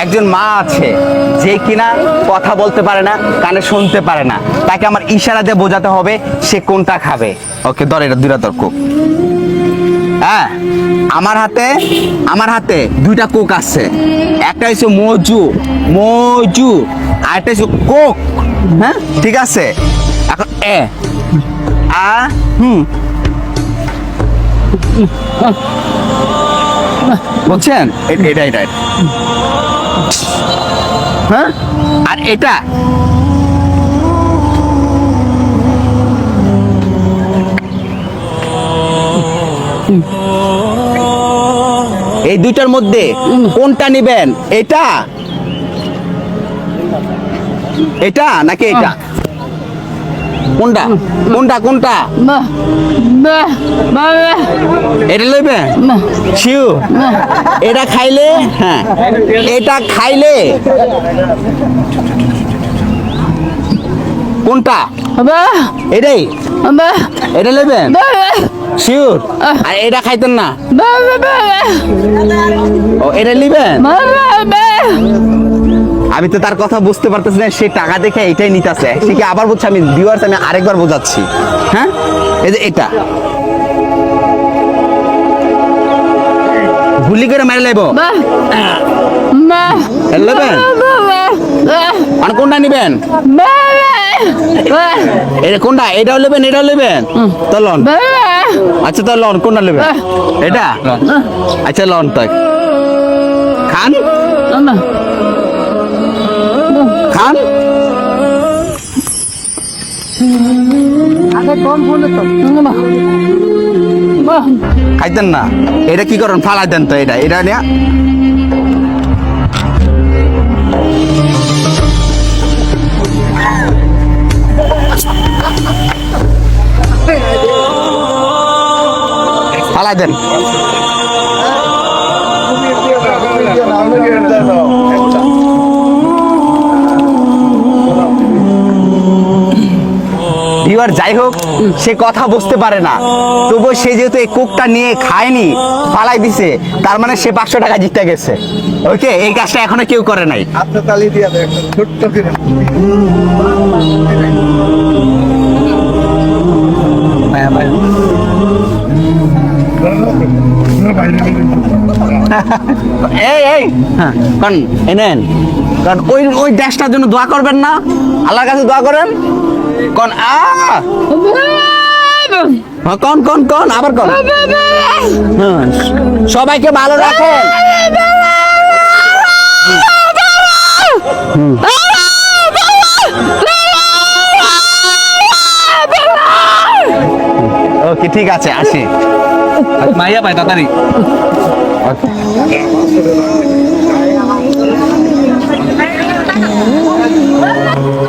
একজন মা আছে, যে কিনা কথা বলতে পারে না, কানে শুনতে পারে না। তাকে আমার ইশারা দিয়ে বোঝাতে হবে সে কোনটা খাবে। ওকে, ধর এটা দুইটা তর্ক হ্যাঁ আমার হাতে আমার হাতে দুইটা কোক আছে। একটা হচ্ছে মজু মজু, আর একটা হচ্ছে কোক হ্যাঁ ঠিক আছে? এখন এ, আ, হুম। বুঝছেন? এ- এটা এটা এটা। হ্যাঁ? আর এটা? এই দুইটার মধ্যে কোনটা নিবেন? এটা? এটা নাকি এটা? কোনটা? কোনটা কোনটা? এটা লইবে? শিউ এটা খাইলে? হ্যাঁ। এটা খাইলে? কোনটা? এটাই। এটা বাবা শিওর আর এটা খাইতেন না? ও এটা নিবেন আমি তো তার কথা বুঝতে পারতেছি না সে টাকা দেখে এটাই নিতেছে। সে কি আবার বুঝছে? আমি ভিউয়ার্স আমি আরেকবার বোঝাচ্ছি। হ্যাঁ? এই যে এটা। গুলি করে মেরে লাইব। নেবেন আর কোনটা নিবেন? এটা কোনটা? এটাও নেবেন এটাও নেবেন? তো লন। আচ্ছা তো লন কোনটা নেবেন? এটা? আচ্ছা লন তাই। খান? খান খাইতেন না। এটা কি করেন? ফালাই দেন তো এটা। এটা নিয়ে। ফালাই দেন। ভিউয়ার যাই হোক, সে কথা বুঝতে পারে না। তবুও সে যেহেতু এই কোকটা নিয়ে খায়নি, ফালাই দিছে, তার মানে সে পাঁচশো টাকা জিতে গেছে। ওকে, এই কাজটা এখনও কেউ করে নাই। এই এই হ্যাঁ কারণ কারণ ওই ওই দেশটার জন্য দোয়া করবেন না। আল্লাহর কাছে দোয়া করেন। কোন আ! হ্যাঁ, কোন কোন কোন আবার কোন। হ্যাঁ, সবাইকে ভালো রাখেন। ওকে ঠিক আছে আসি। মাইয়া ভাই তাড়াতাড়ি।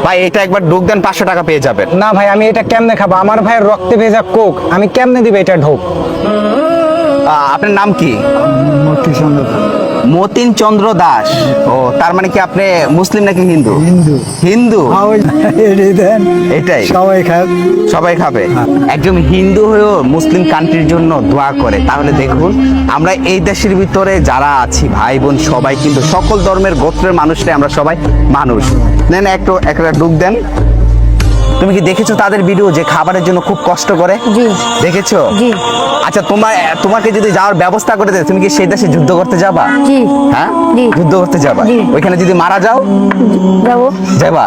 ভাই এটা একবার ঢোক দেন পাঁচশো টাকা পেয়ে যাবেন। না ভাই আমি এটা কেমনে খাব? আমার ভাইয়ের রক্তে ভেজা কোক আমি কেমনে দিবে এটা ঢোক? আহ, আপনার নাম কি? মতিন চন্দ্র দাস। ও তার মানে কি আপনি মুসলিম নাকি হিন্দু? হিন্দু। হিন্দু? এটাই সবাই খাবে সবাই খাবে? একজন হিন্দু হয়েও মুসলিম কান্ট্রির জন্য দোয়া করে। তাহলে দেখুন আমরা এই দেশের ভিতরে যারা আছি ভাই বোন সবাই কিন্তু সকল ধর্মের গোত্রের মানুষরাই আমরা সবাই মানুষ। নেন একটু একটা ডুব দেন। তুমি কি দেখেছ তাদের ভিডিও যে খাবারের জন্য খুব কষ্ট করে? জি। দেখেছ? জি। আচ্ছা তোমার তোমাকে যদি যাওয়ার ব্যবস্থা করে দেয় তুমি কি সেই দেশে যুদ্ধ করতে যাবা? জি। হ্যাঁ? জি। যুদ্ধ করতে যাবা। ওইখানে যদি মারা যাও? যাব। যাবা?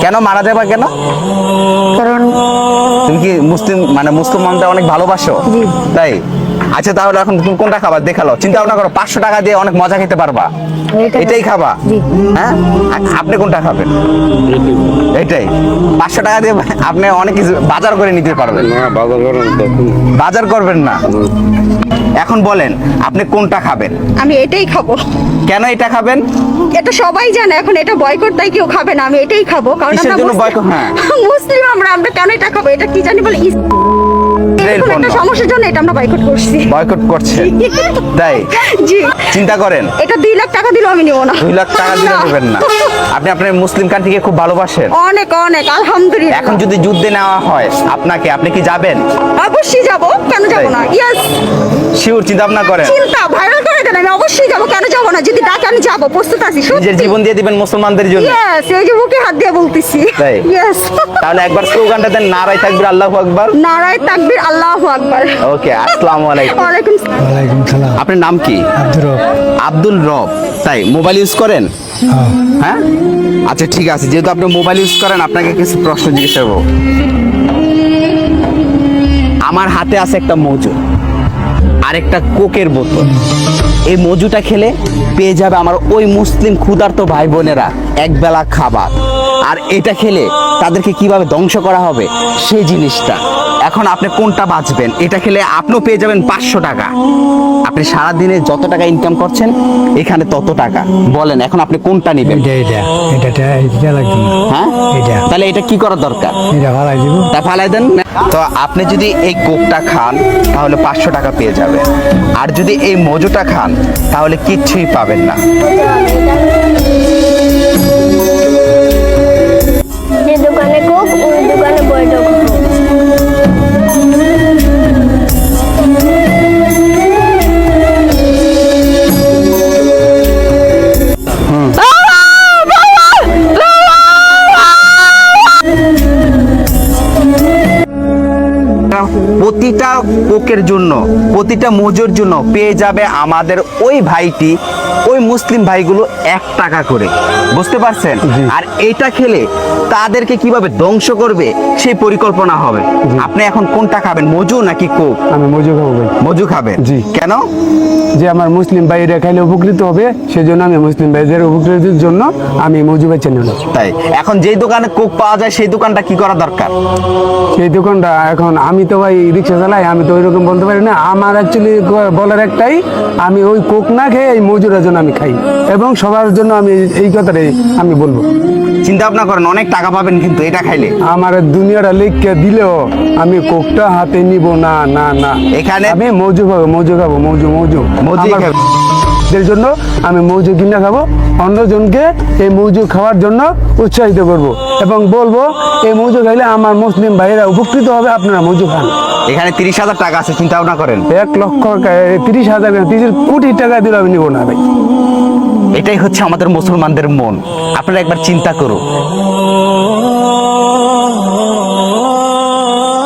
কেন মারা যাবা কেন? কারণ তুমি কি মুসলিম মানে মুসলমানদের অনেক ভালোবাসো? জি। তাই? আচ্ছা তাহলে এখন তুমি কোনটা খাবার দেখাল। চিন্তা ভাবনা করো পাঁচশো টাকা দিয়ে অনেক মজা খেতে পারবা। এটাই খাবা? হ্যাঁ? আপনি কোনটা খাবেন? এটাই। পাঁচশো টাকা দিয়ে আপনি অনেক কিছু বাজার করে নিতে পারবেন। বাজার করবেন না। এখন বলেন আপনি কোনটা খাবেন? আমি এটাই খাব। কেন এটা খাবেন? এটা সবাই জানে এখন এটা বয়কট তাই কেউ খাবে না। আমি এটাই খাব কারণ আমরা হ্যাঁ। মুসলিম আমরা আমরা কেন এটা খাব? এটা কি জানি বলে ইস- পণ্য সমস্যার জন্য এটা আমরা বয়কট করছি। বয়কট করছে। তাই? জি। চিন্তা করেন। এটা দুই লাখ টাকা দিলেও আমি নিব না। দুই লাখ টাকা দিলে দেবেন না। আপনি আপনার মুসলিম কান্ট্রিকে খুব ভালোবাসেন। অনেক অনেক আলহামদুলিল্লাহ। এখন যদি যুদ্ধে নেওয়া হয় আপনাকে আপনি কি যাবেন? অবশ্যই যাব। কেন যাব না? ইয়েস শিওর চিন্তা ভাবনা করেন। চিন্তা ভাইরাল করে আমি অবশ্যই যাব। কেন যাব না? যদি ডাকে আমি যাব। প্রস্তুত আছি নিজের জীবন দিয়ে দিবেন মুসলমানদের জন্য। ইয়েস এই যে বুকে হাত দিয়ে বলতেছি। ইয়েস তাহলে একবার স্লোগানটা দেন নারাই থাকবে আল্লাহ আকবার নারায় তাকবীর আল্লাহু আকবার। ওকে আসসালামু আলাইকুম। ওয়ালাইকুম ওয়ালাইকুম সালাম। আপনার নাম কি? আব্দুর আব্দুল রব। তাই মোবাইল ইউজ করেন? হ্যাঁ। আচ্ছা ঠিক আছে। যেহেতু আপনি মোবাইল ইউজ করেন আপনাকে কিছু প্রশ্ন জিজ্ঞেস করব। আমার হাতে আছে একটা মজু আর একটা কোকের বোতল। এই মজুটা খেলে পেয়ে যাবে আমার ওই মুসলিম ক্ষুধার্ত ভাই বোনেরা একবেলা খাবার। আর এটা খেলে তাদেরকে কীভাবে ধ্বংস করা হবে, সেই জিনিসটা। এখন আপনি কোনটা বাঁচবেন? এটা খেলে আপনিও পেয়ে যাবেন পাঁচশো টাকা। আপনি সারাদিনে যত টাকা ইনকাম করছেন এখানে তত টাকা। বলেন এখন আপনি কোনটা নেবেন? হ্যাঁ? তাহলে এটা কি করা দরকার? তা ফালাই দেন। তো আপনি যদি এই কোকটা খান তাহলে পাঁচশো টাকা পেয়ে যাবেন। আর যদি এই মজুটা খান তাহলে কিচ্ছুই পাবেন না। দোকানে কোক ওই দোকানে বৈঠক কোকের জন্য প্রতিটা মজুর জন্য পেয়ে যাবে আমাদের ওই ভাইটি ওই মুসলিম ভাইগুলো এক টাকা করে। বুঝতে পারছেন? আর এটা খেলে তাদেরকে কীভাবে ধ্বংস করবে সেই পরিকল্পনা হবে। আপনি এখন কোনটা খাবেন মজু নাকি কোক? আমি মজু খাব ভাই। মজু খাবেন? জি। কেন? যে আমার মুসলিম ভাইরা খাইলে উপকৃত হবে সেজন্য আমি মুসলিম ভাইদের উপকৃতির জন্য আমি মজু বেছে নিলাম তাই এখন যেই দোকানে কোক পাওয়া যায় সেই দোকানটা কি করা দরকার? সেই দোকানটা এখন আমি তো ভাই রিক্সা চালাই আমি তো ওইরকম বলতে পারি না। আমার অ্যাকচুয়ালি বলার একটাই আমি ওই কোক না খেয়ে এই মজুরের জন্য আমি খাই। এবং সবার জন্য আমি এই কথাটাই আমি বলব। চিন্তা ভাবনা করেন অনেক টাকা পাবেন কিন্তু এটা খাইলে। আমার দুনিয়াটা লিখকে দিলেও আমি কোকটা হাতে নিব না না না। এখানে আমি মজু খাব মজু খাব মজু মজু। মজু আমার এর জন্য আমি মৌজু কিনে খাব। অন্যজনকে এই মৌজু খাওয়ার জন্য উৎসাহিত করব। এবং বলব এই মৌজু খাইলে আমার মুসলিম ভাইয়েরা উপকৃত হবে আপনারা মৌজু খান। এখানে তিরিশ হাজার টাকা আছে চিন্তা ভাবনা করেন। এক লক্ষ তিরিশ হাজার তিরিশ কোটি টাকা দিলে আমি নিব না ভাই। এটাই হচ্ছে আমাদের মুসলমানদের মন। আপনারা একবার চিন্তা করুন।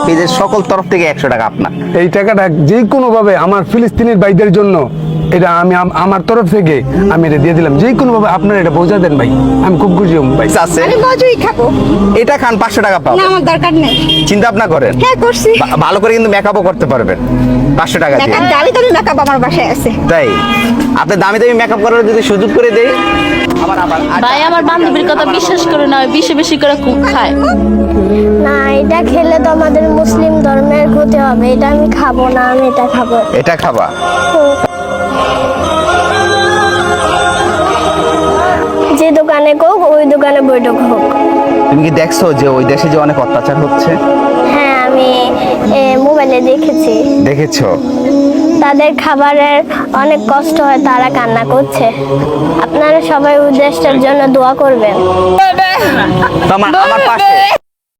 পেজের সকল তরফ থেকে একশো টাকা আপনার। এই টাকাটা যে কোনো ভাবে আমার ফিলিস্তিনের ভাইদের জন্য এটা আমি আমার তরফ থেকে আমি এটা দিয়ে দিলাম। যে কোনো ভাবে আপনারা এটা বোঝা দেন ভাই আমি খুব খুশি হব ভাই। আছে। আমি মজুই খাব। এটা খান পাঁচশো টাকা পাও না আমার দরকার নেই। চিন্তা ভাবনা করেন। হ্যাঁ করছি। ভালো করে কিন্তু মেকআপও করতে পারবেন। পাঁচশো টাকা দিয়ে। দামি দামি মেকআপ আমার বাসায় আছে। তাই? আপনি দামি দামি মেকআপ করার যদি সুযোগ করে দেই ভাই আমার বান্ধবীর কথা বিশ্বাস করে না বেশি বেশি করে কুক খায়। না এটা খেলে তো আমাদের মুসলিম ধর্মের ক্ষতি হবে। এটা আমি খাব না আমি এটা খাব। এটা খাবা? যে দোকানে কোক ওই দোকানে বৈঠক হোক। তুমি কি দেখছ যে ওই দেশে যে অনেক অত্যাচার হচ্ছে? হ্যাঁ আমি এ, মোবাইলে দেখেছি। দেখেছ? তাদের খাবারের অনেক কষ্ট হয়, তারা কান্না করছে। আপনারা সবাই উদ্দেশ্যের জন্য দোয়া করবেন। আমার পাশে।